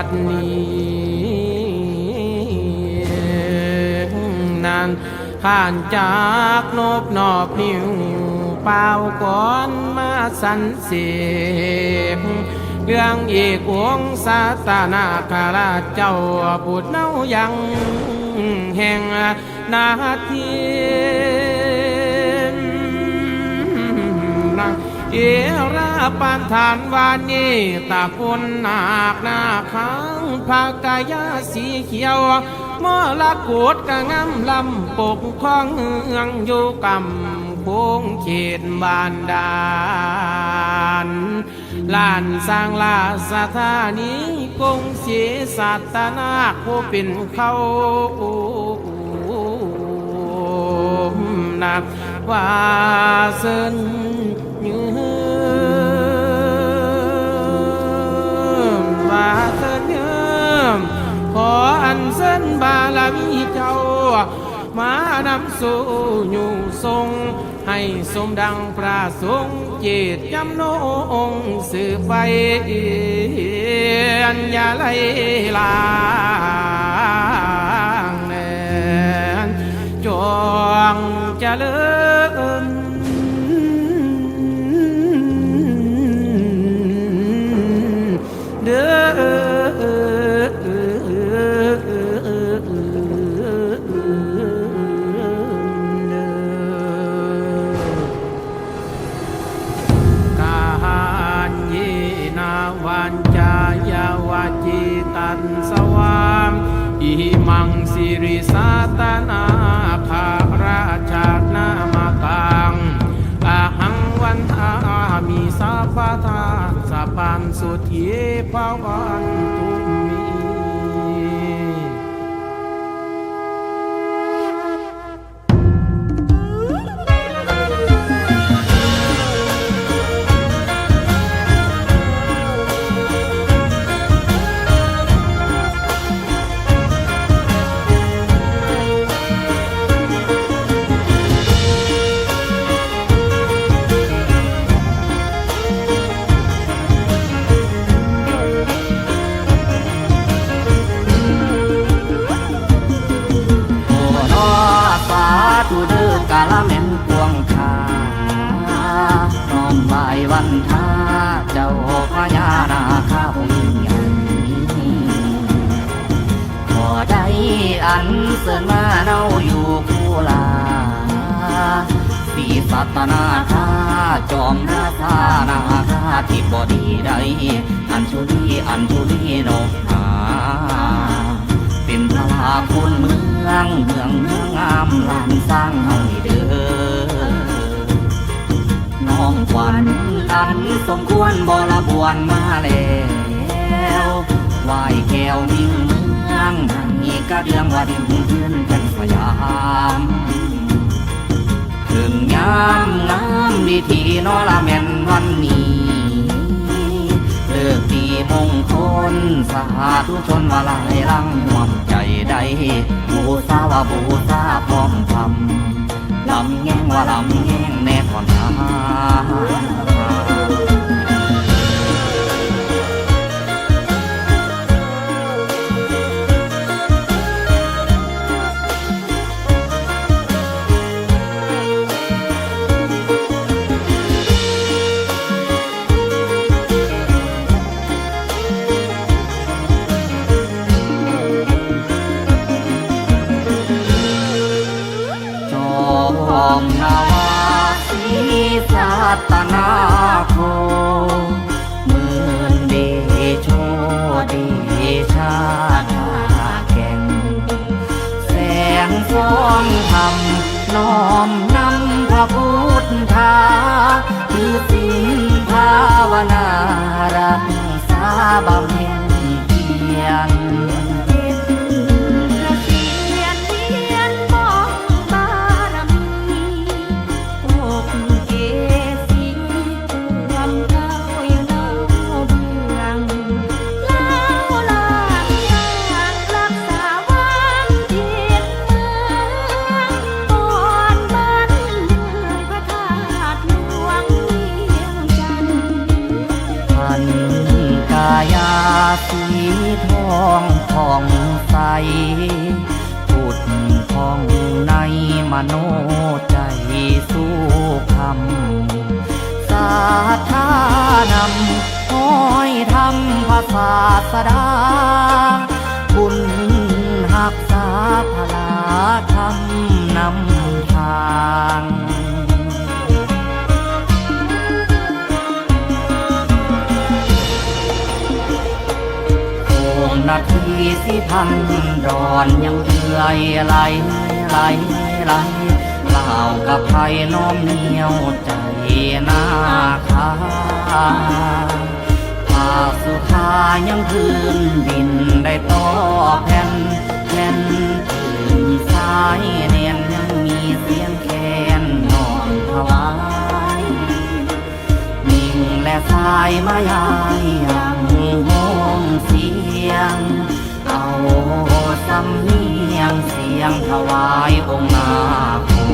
บัดนี้นานข้านจากนบนอบนิ้วเป่าก่อนมาสันเสียงเรื่องอีกวงศาตานาคาราชเจ้าปุดเนายังแห่งนาที เอราปานฐานวานีตาคนนาคนาขังภากายาสีเขียวมอละโกดกะงำลำปกข้องเฮืองอยู่กำโค้งเขตบานดานลานสร้างลาสถานีกงเสียสัตนาคผู้เป็นเขานักว่าเส้น มาเสนยืมขออันเส้นบารมีเจ้ามานำสู่อยู่ทรง ให้สมดังพระสงฆ์เจตจำนงสืบไปอันอย่าไหลลางแนนจวงเจริญ ภ วันทาเจ้าพญานาคาองค์ใหญ่ขอได้อันเสริญมาเนาอยู่คู่ลาสีสัตนาคาจอมนาคานาคาที่บอดีใดอันชุลีอันชุลีนกหาเป็นพระลาคนเมืองเมืองเมืองงามลานสร้างให้เด้อ น้องขวัญอันสมควรบรบวนมาแล้วไหวแก้วมิ่งเมืองนี่ก็เดืองว่าดิ่งเพื่อนกันสยามถึงยามงามดีทีนอละแม่นวันนี้ มงคลสาธุชนวาลายลังหวมใจใดบูซาว่าบูซาพร้อมทำลำแง่งว่าลำแง่งแน่ก่อนทา ธรรมน้อม ใสผุดพองในมโนใจสู้คำสาธานำห้อยทำภาษาสดา นาทีสิพันรอนยังเอื่อยไหลไหลไหลเล่ากับไทยน้อมเหนียวใจนาคาภาสุธายังพื้นดินได้ต่อแผ่นแผ่นพื้นสายเนียนยังมีเสียงแคนนอนถวายนิ่งและ สายมายายยังโฮมเสียง เอาสำเนียงเสียงถวายองค์นาคู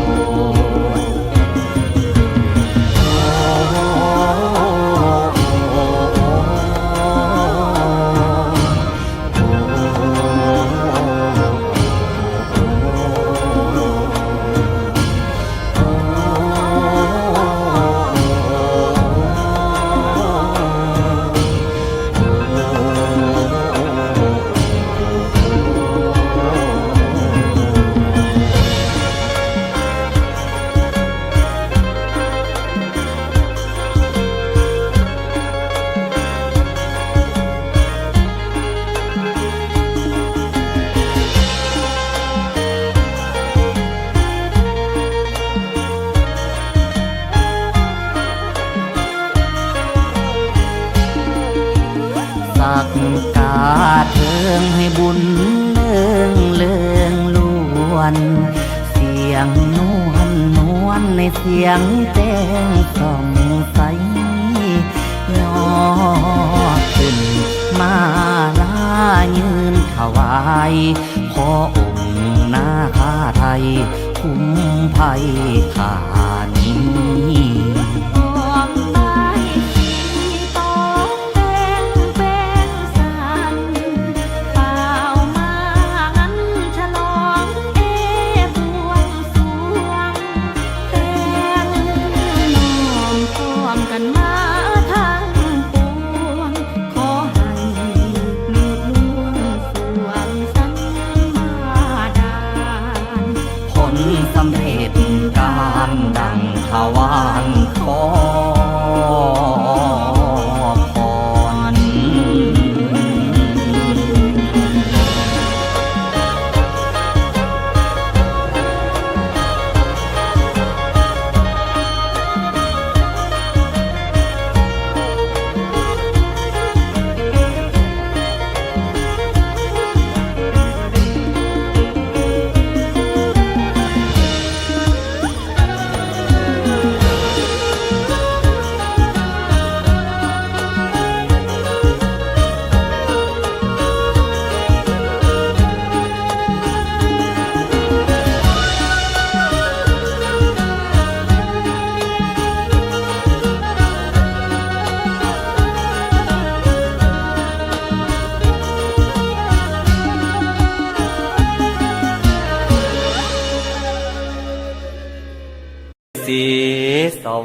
ยืนถวายขอองค์นาคาไทย คุ้มภัยขานี้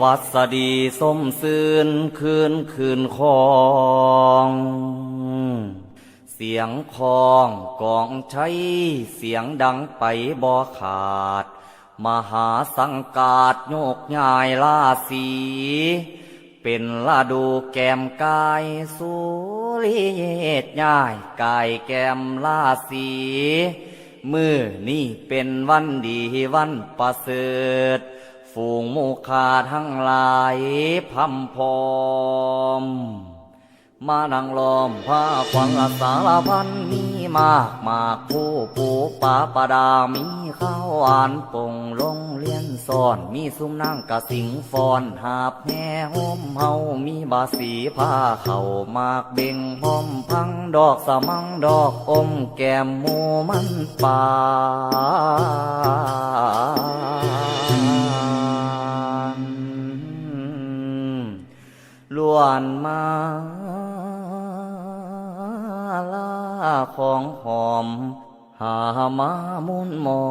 วัสดีสมซื่นคืนคืนคองเสียงคองกองใช้เสียงดังไปบ่ขาด มหาสังกาดโยกย้ายลาสี เป็นลาดูแก้มกายสุริเยตย้ายกายแก้มลาสีมือนี่เป็นวันดีวันประเสริฐ ฝูงหมูคาทั้งหลายพำพอม มานังล้อมผ้าขวังอาสารพันมีมากมากผู้ปูปาปดามีข้าวหวานปงลงเลียนซ่อน มีซุ้มนั่งกะสิงฟอนหาบแห่โฮมเฮามีบาสีผ้าเข่ามากเบ่งพร้อมพังดอกสมังดอกอมแก้มหมูมันปา วนมาลาของหอม หามามุนหมอ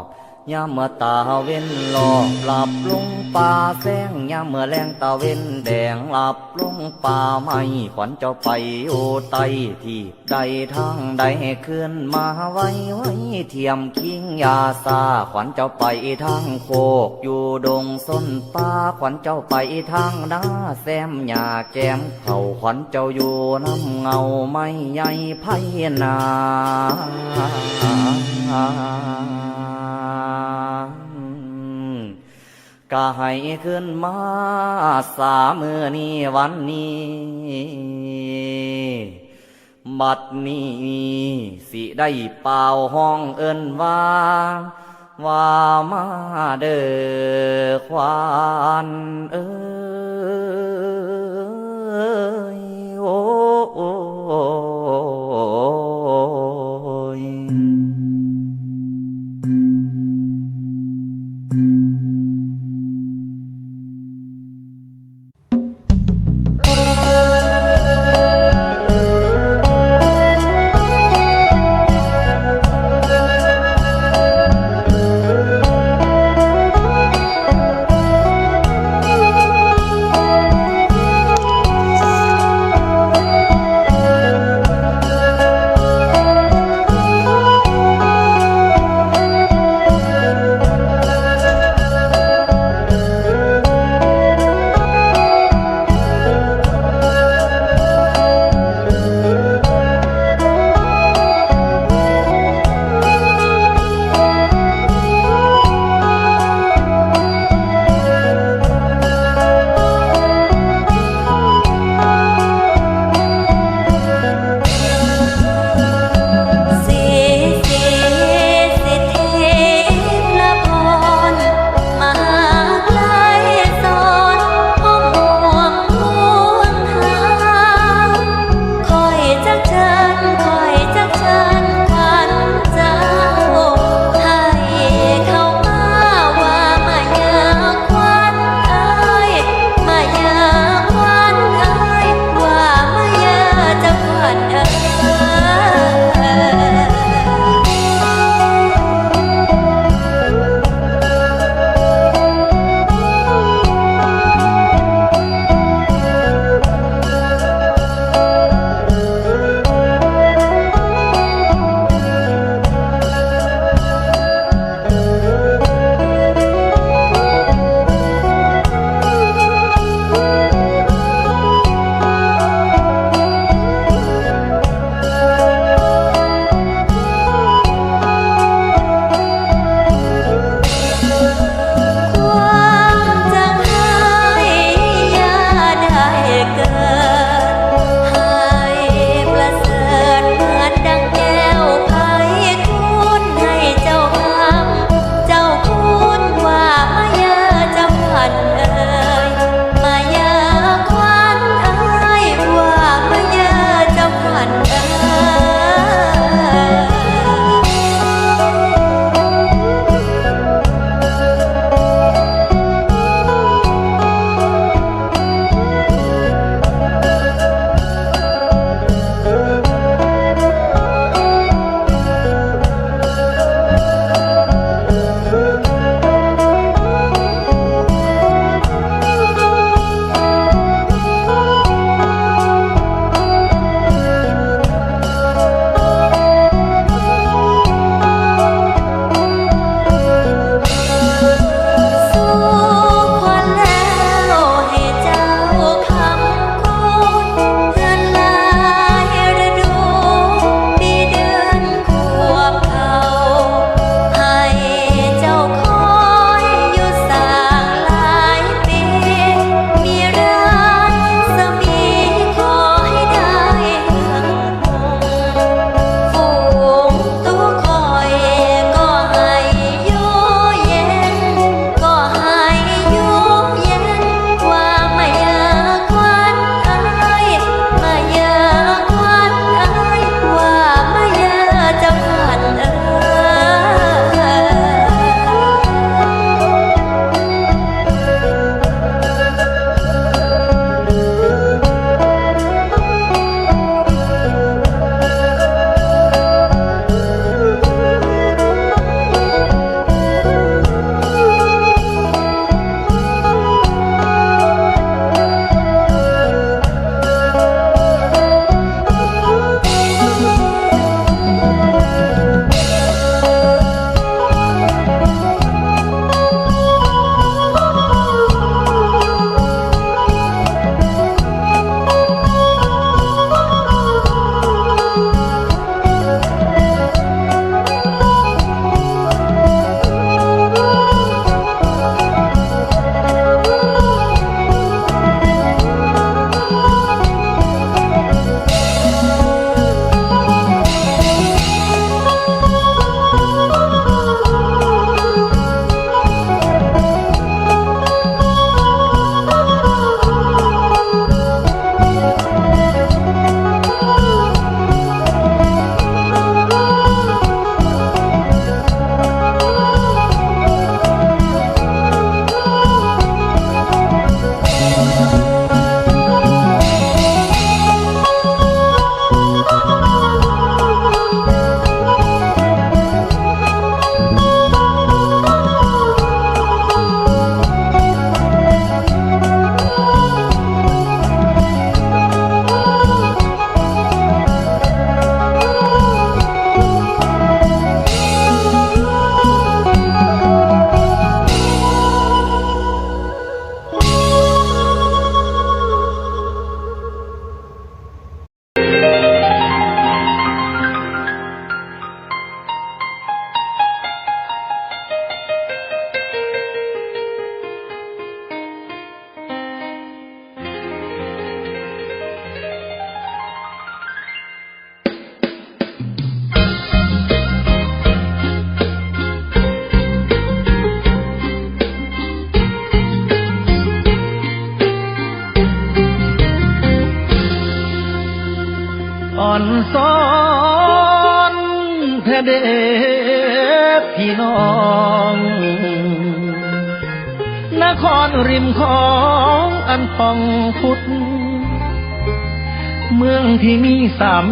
บ ยามเมื่อตาเว้นหลอกหลับลงป่าแสงยามเมื่อแรงตาเว้นแดงหลับลงป่าไม่ขวัญเจ้าไปโอไตที่ใดทางใดขึ้นมาไว้ไว้เทียมคิงยาซาขวัญเจ้าไปทางโคกอยู่ดงส้นป่าขวัญเจ้าไปทางนาแซมหญ้าแก้มเข่าขวัญเจ้าอยู่น้ำเงาไม่ใหญ่ไพนา ก็ให้ขึ้นมาสามือนี้วันนี้ บัดนี้สิได้เป่าห้องเอินว่าว่ามาเด้อควานเอ้ยโอ้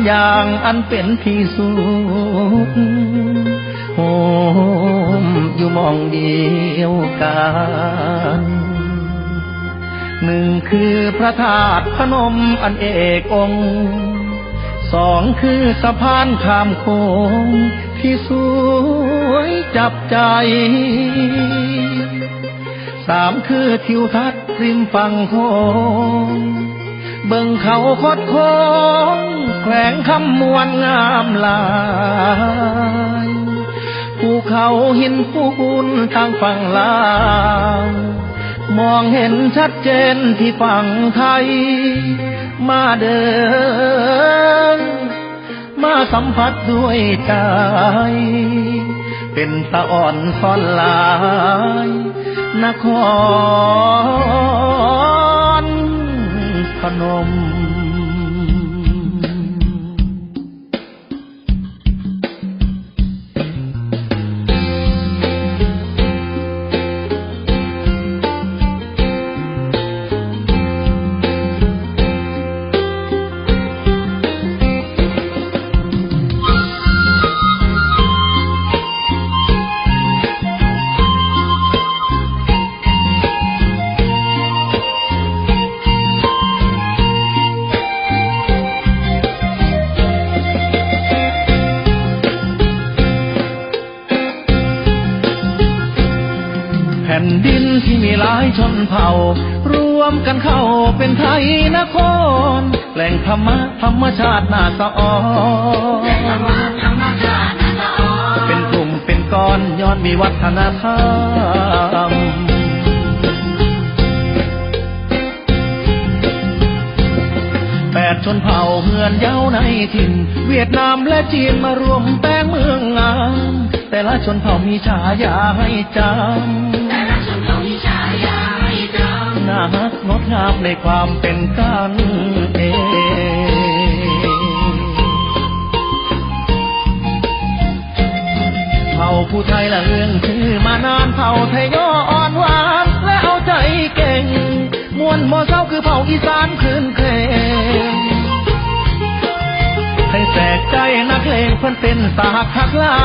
อย่างอันเป็นที่สุดโฮมอยู่มองเดียวกันหนึ่งคือพระธาตุพนมอันเอกองค์สองคือสะพานข้ามโค้งที่สวยจับใจสามคือทิวทัศน์ริมฝั่งโค้งเบิ่งเขาคดโค้ง แขวงคำมวลงามหลายภูเขาหินปูนทางฝั่งลาวมองเห็นชัดเจนที่ฝั่งไทย มาเดิน มาสัมผัสด้วยใจ เป็นตะอ่อนซ่อนลาย นครพนม สะออนเป็นกลุ่มเป็นก้อนย้อนมีวัฒนธรรมแปดชนเผ่าเฮือนเย้าในถิ่น เวียดนามและจีนมารวมแป้งเมืองงาม แต่ละชนเผ่ามีฉายาให้จำแต่ละชนเผ่ามีฉายาให้จำน่าฮักงดงามในความเป็นกันเอง เผ่าผู้ไทยละเรื่องชื่อมานานเผ่าไทยย่ออ่อนหวานและเอาใจเก่ง มวนมอเศร้าคือเผ่าอีสานคืนเครงให้แสกใจนักเลงเพิ่นเป็นสาหักหลา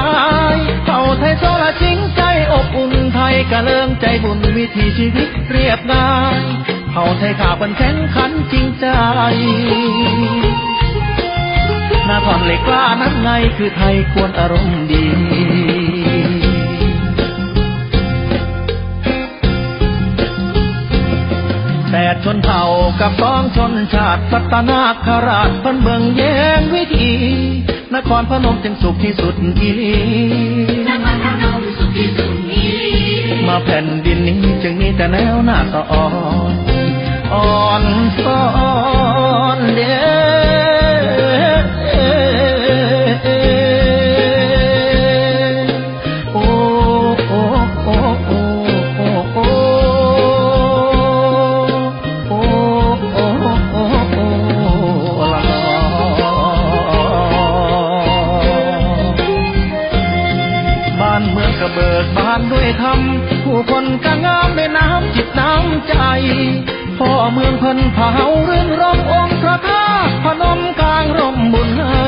ย เผ่าไทยโซละจริงใจอบอุ่นไทยกระเลิงใจบุญวิถีชีวิตเรียบง่ายเผ่าไทยขาเป็นแข็งขันจริงใจหน้าทอนเหล็กกล้านั้นไงคือไทยควรอารมณ์ดี ชนเผ่ากับสองชนชาติสัตนาคราชเพิ่นเบิ่งแย้งวิธี นครพนมจึงสุขที่สุดอีหลีมาแผ่นดินนี้จึงมีแต่แนวหน้าสะอ่อนอ่อนซ้อนเด้ นเผาเรื่นรมองค์พระธาตุพนมกลางร่มบุญให้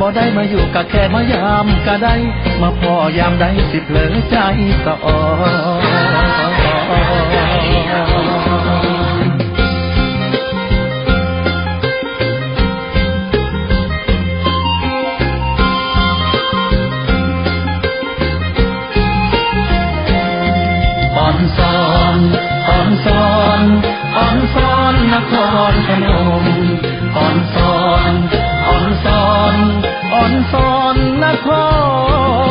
บ่ได้มาอยู่กะแค่มายามก็ได้ มาพ่อยามใดสิเพลอใจสะอ่อนอ่ อนนครพนมอ่อนซ้อนอ่อนซ้อนอ่อนซ้อนนคร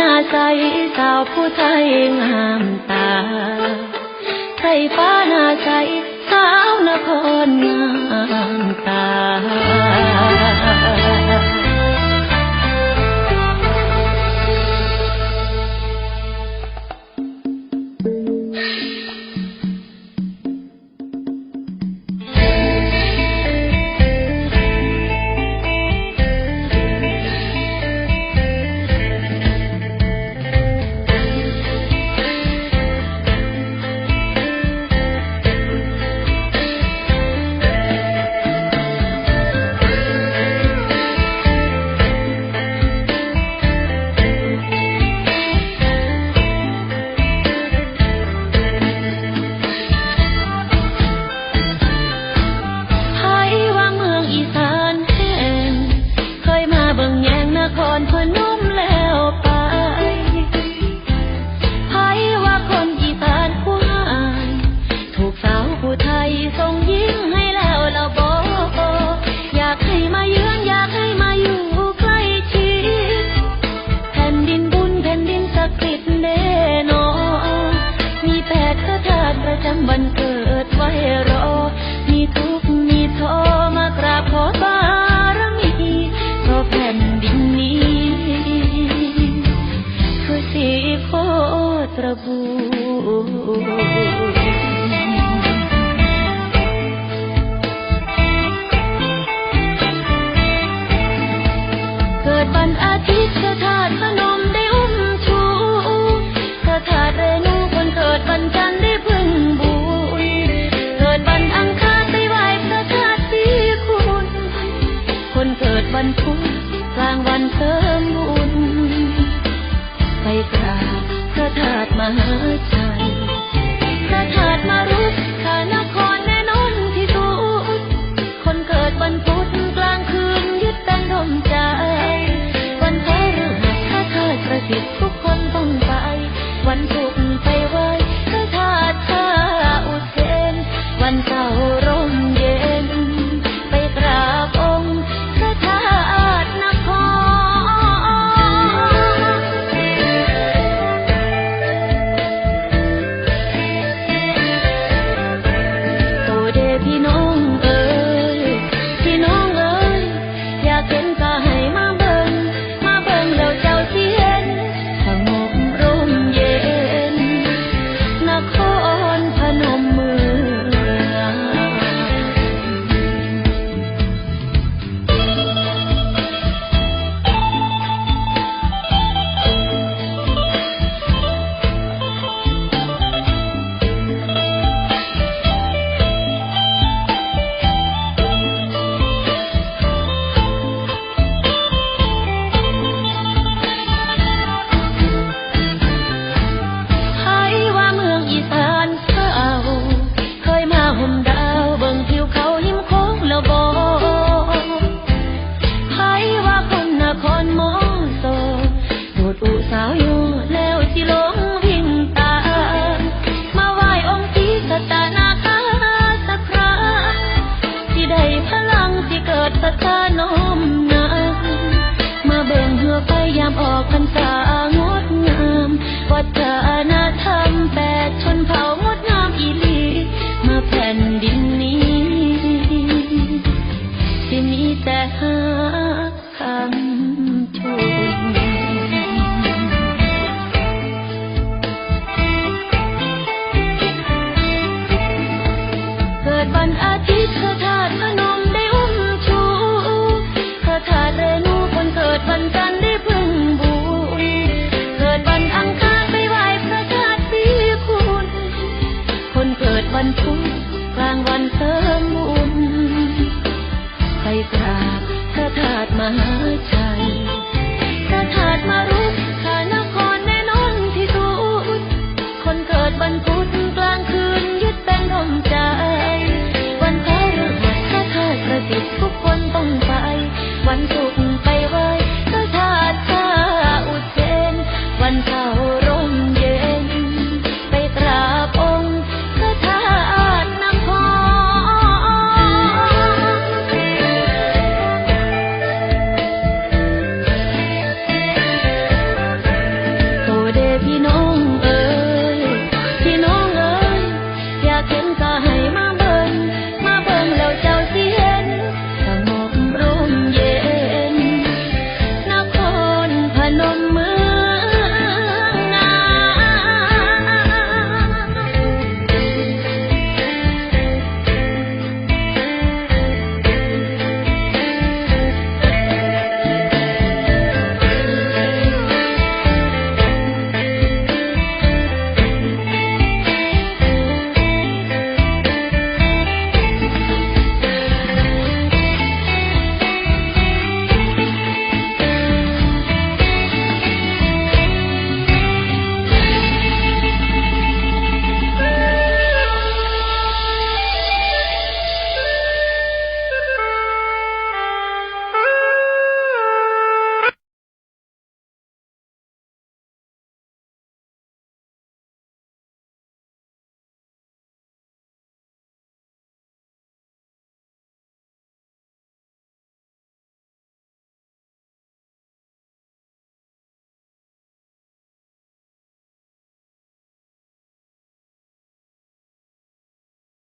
นาใสสาวผู้ไทยงามตาใส่ฟ้าหน้าใส at